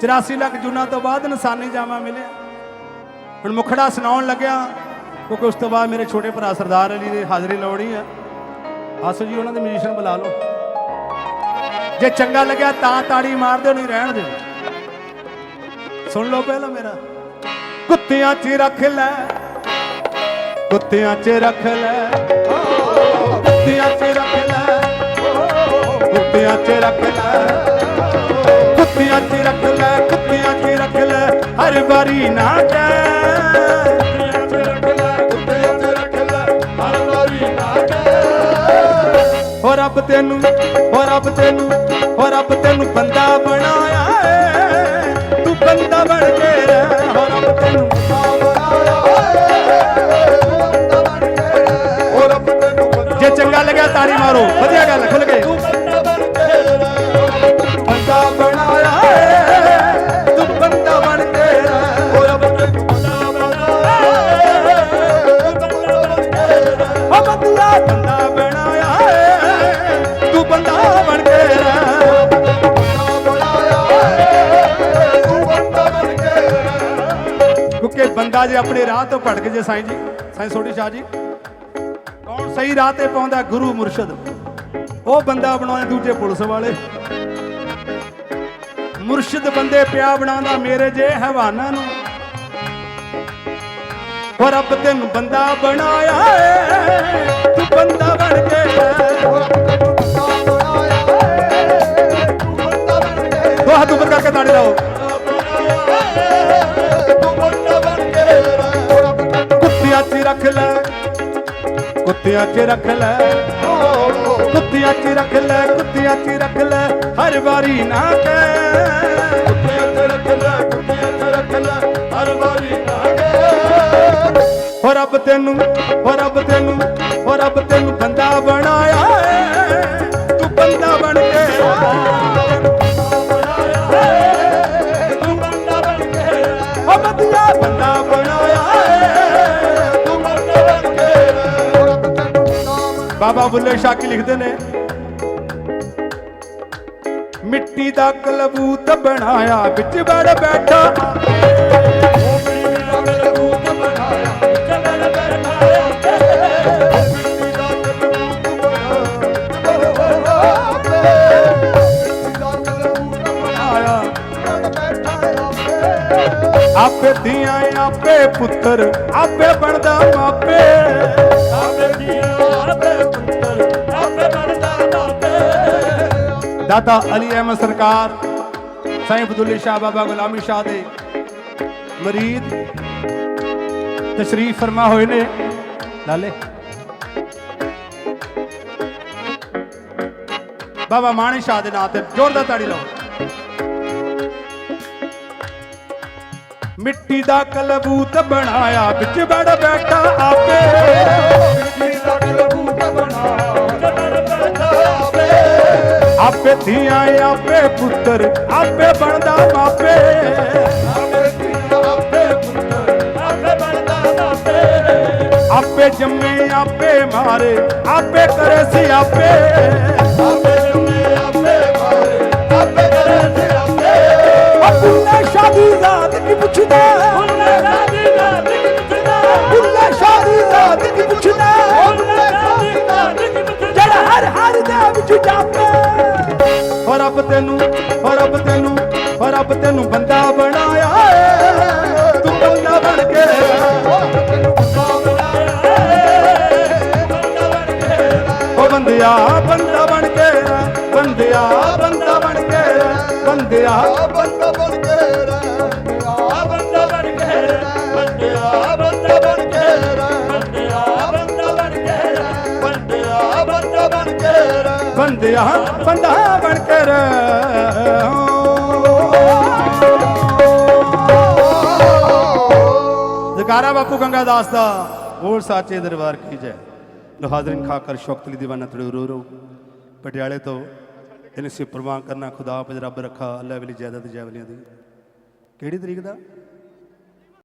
84 ਲੱਖ ਜੂਨਾ ਤੋਂ ਬਾਅਦ ਇਨਸਾਨੀ ਜਾਮਾ ਮਿਲਿਆ। ਹੁਣ ਮੁਖੜਾ ਸੁਣਾਉਣ ਲੱਗਿਆ, ਕਿਉਂਕਿ ਉਸ ਤੋਂ ਬਾਅਦ ਮੇਰੇ ਛੋਟੇ ਭਰਾ ਸਰਦਾਰ ਅਲੀ ਦੀ ਹਾਜ਼ਰੀ ਲਾਉਣੀ ਆ। ਆਸੋ ਜੀ, ਉਹਨਾਂ ਦੇ ਮਿਊਜ਼ੀਸ਼ੀਅਨ ਬੁਲਾ ਲਓ। ਜੇ ਚੰਗਾ ਲੱਗਿਆ ਤਾਂ ਤਾੜੀ ਮਾਰ ਦਿਓ, ਨਹੀਂ ਰਹਿਣ ਦਿਓ। ਸੁਣ ਲਓ ਪਹਿਲਾਂ ਮੇਰਾ। ਕੁੱਤਿਆਂ 'ਚ ਰੱਖ ਲੈ। ਕੁੱਤਿਆਂ 'ਚ ਰੱਖ ਲੈ। ਕੁੱਤਿਆਂ 'ਚ ਰੱਖ ਲੈ। ਕੁੱਤਿਆਂ 'ਚ ਰੱਖ ਲੈ। ਨਾ ਕਹਿ ਹੋ ਰੱਬ ਤੈਨੂੰ ਹੋ ਰੱਬ ਤੈਨੂੰ ਹੋ ਰੱਬ ਤੈਨੂੰ ਬੰਦਾ ਬਣਾਇਆ ਏ। ਤੂੰ ਬੰਦਾ ਬਣ ਕੇ ਰਹਿ ਹੋ ਰੱਬ ਤੈਨੂੰ ਜੇ ਚੰਗਾ ਲੱਗਿਆ ਤਾੜੀ ਮਾਰੋ ਵਧੀਆ ਗੱਲ ਖੁੱਲ ਗਏ। ਬੰਦਾ ਜੇ ਆਪਣੇ ਰਾਹ ਤੋਂ ਭਟਕ ਜੇ ਸਾਈਂ ਜੀ, ਸਾਈਂ ਸੋਢੀ ਸ਼ਾਹ ਜੀ। ਕੌਣ ਸਹੀ ਰਾਹ ਤੇ ਪਾਉਂਦਾ ਗੁਰੂ ਮੁਰਸ਼ਿਦ। ਉਹ ਬੰਦਾ ਬਣਾਉਂਦੇ ਦੂਜੇ ਪੁਲਿਸ ਵਾਲੇ। ਮੁਰਸ਼ਿਦ ਬੰਦੇ ਪਿਆ ਬਣਾਉਂਦਾ ਮੇਰੇ ਜੇ ਹਵਾਨਾ ਨੂੰ। ਹੋ ਰੱਬ ਤੈਨੂੰ ਬੰਦਾ ਬਣਾਇਆ ਏ। ਤੂੰ ਬੰਦਾ ਬਣ ਕੇ ਕੁੱਤਿਆਂ 'ਚ ਰੱਖ ਲੈ। ਕੁੱਤਿਆਂ 'ਚ ਰੱਖ ਲੈ, ਕੁੱਤਿਆਂ 'ਚ ਰੱਖ ਲੈ, ਹਰ ਵਾਰੀ ਨਾ ਕਹਿ। ਕੁੱਤਿਆਂ 'ਚ ਰੱਖ ਲੈ, ਕੁੱਤਿਆਂ 'ਚ ਰੱਖ ਲੈ, ਹਰ ਵਾਰੀ ਨਾ ਕਹਿ। ਹੋ ਰੱਬ ਤੈਨੂੰ ਹੋ ਰੱਬ ਤੈਨੂੰ ਹੋ ਰੱਬ ਤੈਨੂੰ ਬੰਦਾ ਬਣਾਇਆ। ਬਾਬਾ ਬੁੱਲੇ ਸ਼ਾਹ ਕੀ ਲਿਖਦੇ ਨੇ? ਮਿੱਟੀ ਦਾ ਕਲਬੂਤ ਬਣਾਇਆ, ਵਿੱਚ ਵੜ ਬੈਠਾ। ਆਪੇ ਦੀਆਂ ਆਪੇ ਪੁੱਤਰ, ਆਪੇ ਬਣਦਾ ਮਾਪੇ। ਦਾਤਾ ਅਲੀ ਅਹਿਮਦ ਸਰਕਾਰ, ਸਾਈਂ ਸ਼ਾਹ ਬਾਬਾ ਗੁਲਾਮੀ ਸ਼ਾਹ ਦੇ ਮਰੀਦ ਤਸ਼ਰੀਫ ਫਰਮਾ ਹੋਏ ਨੇ। ਲਾਲੇ। ਬਾਬਾ ਮਾਣੀ ਸ਼ਾਹ ਦੇ ਨਾਂ ਤੇ ਜ਼ੋਰਦਾਰ ਤਾੜੀ ਲਾਓ। ਮਿੱਟੀ ਦਾ ਕਲਬੂਤ ਬਣਾਇਆ, ਵਿੱਚ ਵੜ ਬੈਠਾ ਆਪੇ। ਆਪੇ ਧੀਆਂ ਆਪੇ ਪੁੱਤਰ ਆਪੇ ਬਣਦਾ ਮਾਪੇ। ਆਪੇ ਜੰਮੇ ਆਪੇ ਮਾਰੇ ਆਪੇ ਕਰੇ ਸੀ ਆਪੇ। ਬੁੱਲੇ ਸ਼ਾਦੀ ਜ਼ਾਤ ਕੀ ਪੁੱਛਦਾ। ਤੈਨੂੰ ਹੋ ਰੱਬ ਤੈਨੂੰ ਹੋ ਰੱਬ ਤੈਨੂੰ ਬੰਦਾ ਬਣਾਇਆ ਏ। ਤੂੰ ਬੰਦਾ ਬਣ ਕੇ ਬੰਦਿਆ ਬੰਦਾ ਬਣ ਕੇ ਰਹਿ, ਬੰਦਿਆ ਬੰਦਾ ਬਣ ਕੇ ਬੰਦਿਆ। ਬੰਦਾ ਬਣ ਕੇ ਰਹਿ ਬੰਦਾ ਬਣ ਕੇ ਬੰਦਿਆ ਬੰਦਾ ਬਣ ਰਹਿ ਬੰਦਿਆ ਬੰਦਾ ਬਣ ਕੇ ਰਹਿ। ਜਕਾਰਾ ਬਾਪੂ ਗੰਗਾ ਦਾਸ ਦਾ, ਹੋਰ ਸਾਚੇ ਦਰਬਾਰ ਕੀ ਜੈ। ਲੋ ਹਾਜ਼ਰੀਨ ਖਾਕਰ ਸ਼ੌਕਤ ਲਈ ਦੀਵਾਨਾ ਤੜੇ ਰੋ ਰੋ। ਪਟਿਆਲੇ ਤੋਂ ਇਹਨੇ ਸੇ ਪ੍ਰਵਾਨ ਕਰਨਾ, ਖੁਦਾ ਪਜ ਰੱਬ ਰੱਖਾ, ਅੱਲਾ ਵਲੀ ਜਾਇਦਾਦ ਜੈਵਲੀਆਂ ਦੀ। ਕਿਹੜੀ ਤਰੀਕ ਦਾ?